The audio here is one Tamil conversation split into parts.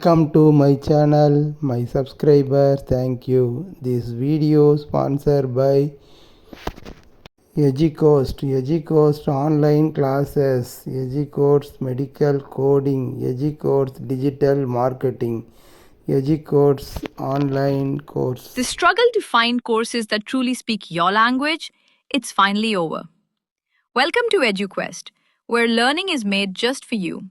Welcome to my channel, my subscriber, thank you. This video sponsored by EduCoast, EduCoast online classes, EduCoast medical coding, EduCoast digital marketing, EduCoast online course. The struggle to find courses that truly speak your language, it's finally over. Welcome to EduQuest, where learning is made just for you.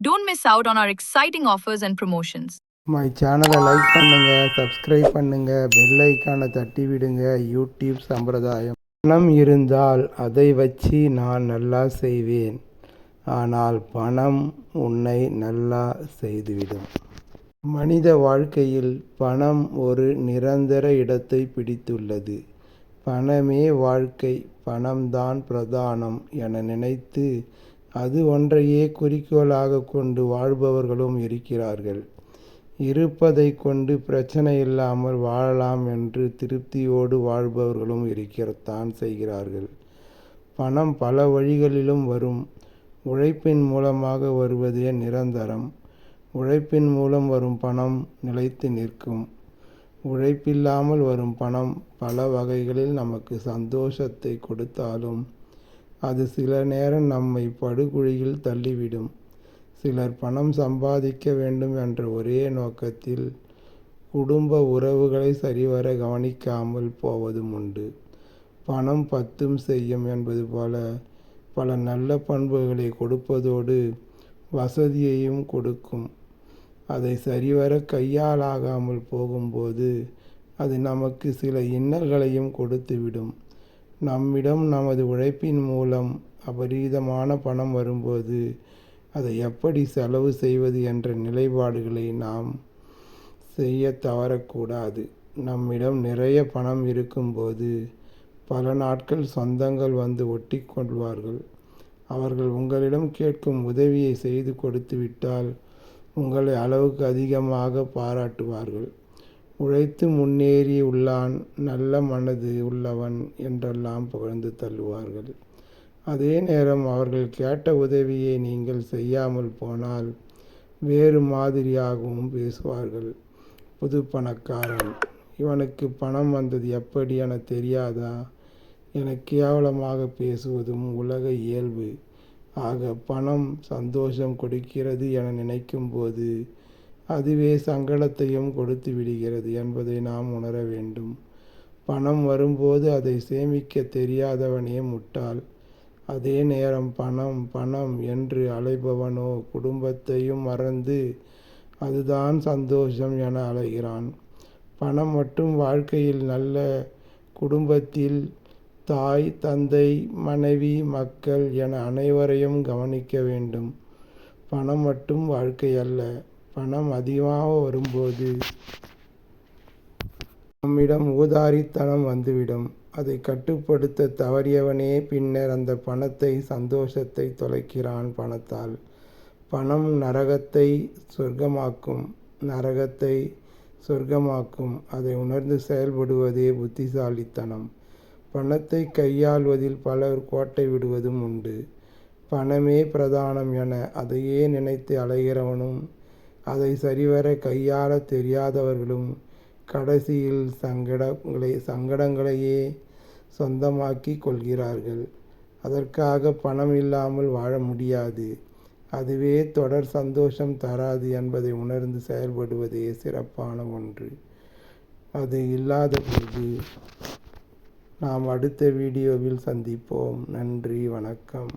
don't miss out on our exciting offers and promotions. My சேனலை லைக் பண்ணுங்க சப்ஸ்கிரைப் பண்ணுங்க பெல் ஐக்கானை தட்டி விடுங்க யூடியூப் சம்பிரதாயம். பணம் இருந்தால் அதை வச்சு நான் நல்லா செய்வேன். ஆனால் பணம் உன்னை நல்லா செய்துவிடும். மனித வாழ்க்கையில் பணம் ஒரு நிரந்தர இடத்தை பிடித்துள்ளது. பணமே வாழ்க்கை பணம்தான் பிரதானம் என நினைத்து அது ஒன்றையே குறிக்கோளாக கொண்டு வாழ்பவர்களும் இருக்கிறார்கள். இருப்பதை கொண்டு பிரச்சனை இல்லாமல் வாழலாம் என்று திருப்தியோடு வாழ்பவர்களும் இருக்கத்தான் செய்கிறார்கள். பணம் பல வழிகளிலும் வரும். உழைப்பின் மூலமாக வருவதே நிரந்தரம். உழைப்பின் மூலம் வரும் பணம் நிலைத்து நிற்கும். உழைப்பில்லாமல் வரும் பணம் பல வகைகளில் நமக்கு சந்தோஷத்தை கொடுத்தாலும் அது சில நேரம் நம்மை படுகுழியில் தள்ளிவிடும். சிலர் பணம் சம்பாதிக்க வேண்டும் என்ற ஒரே நோக்கத்தில் குடும்ப உறவுகளை சரிவர கவனிக்காமல் போவதும் உண்டு. பணம் பத்தும் செய்யும் என்பது போல பல நல்ல பண்புகளை கொடுப்பதோடு வசதியையும் கொடுக்கும். அதை சரிவர கையாளாகாமல் போகும்போது அது நமக்கு சில இன்னல்களையும் கொடுத்துவிடும். நம்மிடம் நமது உழைப்பின் மூலம் அபரீதமான பணம் வரும்போது அதை எப்படி செலவு செய்வது என்ற நிலைப்பாடுகளை நாம் செய்ய தவறக்கூடாது. நம்மிடம் நிறைய பணம் இருக்கும்போது பல நாட்கள் சொந்தங்கள் வந்து ஒட்டி கொள்வார்கள். அவர்கள் உங்களிடம் கேட்கும் உதவியை செய்து கொடுத்து விட்டால் உங்களை அளவுக்கு அதிகமாக பாராட்டுவார்கள். உழைத்து முன்னேறி உள்ளான் நல்ல மனது உள்ளவன் என்றெல்லாம் புகழ்ந்து தள்ளுவார்கள். அதே நேரம் அவர்கள் கேட்ட உதவியை நீங்கள் செய்யாமல் போனால் வேறு மாதிரியாகவும் பேசுவார்கள். புது பணக்காரன் இவனுக்கு பணம் வந்தது எப்படி என தெரியாதா? என கேவலமாக பேசுவதும் உலக இயல்பு. ஆக பணம் சந்தோஷம் கொடுக்கிறது என நினைக்கும்போது அதுவே சங்கடத்தையும் கொடுத்து விடுகிறது என்பதை நாம் உணர வேண்டும். பணம் வரும்போது அதை சேமிக்க தெரியாதவனே முட்டாள். அதே நேரம் பணம் பணம் என்று அலைபவனோ குடும்பத்தையும் மறந்து அதுதான் சந்தோஷம் என அலைகிறான். பணம் மட்டும் வாழ்க்கையில் நல்ல குடும்பத்தில் தாய் தந்தை மனைவி மக்கள் என அனைவரையும் கவனிக்க வேண்டும். பணம் மட்டும் வாழ்க்கை அல்ல. பணம் அதிகமாக வரும்போது நம்மிடம் ஊதாரித்தனம் வந்துவிடும். அதை கட்டுப்படுத்த தவறியவனே பின்னர் அந்த பணத்தை சந்தோஷத்தை தொலைக்கிறான் பணத்தால். பணம் நரகத்தை சொர்க்கமாக்கும் நரகத்தை சொர்க்கமாக்கும். அதை உணர்ந்து செயல்படுவதே புத்திசாலித்தனம். பணத்தை கையாள்வதில் பலர் கோட்டை விடுவதும் உண்டு. பணமே பிரதானம் என அதையே நினைத்து அலைகிறவனும் அதை சரிவர கையாள தெரியாதவர்களும் கடைசியில் சங்கடங்களை சங்கடங்களையே சொந்தமாக்கி கொள்கிறார்கள். அதற்காக பணம் இல்லாமல் வாழ முடியாது. அதுவே தொடர் சந்தோஷம் தராது என்பதை உணர்ந்து செயல்படுவதே சிறப்பான ஒன்று. அது இல்லாத போது நாம் அடுத்த வீடியோவில் சந்திப்போம். நன்றி வணக்கம்.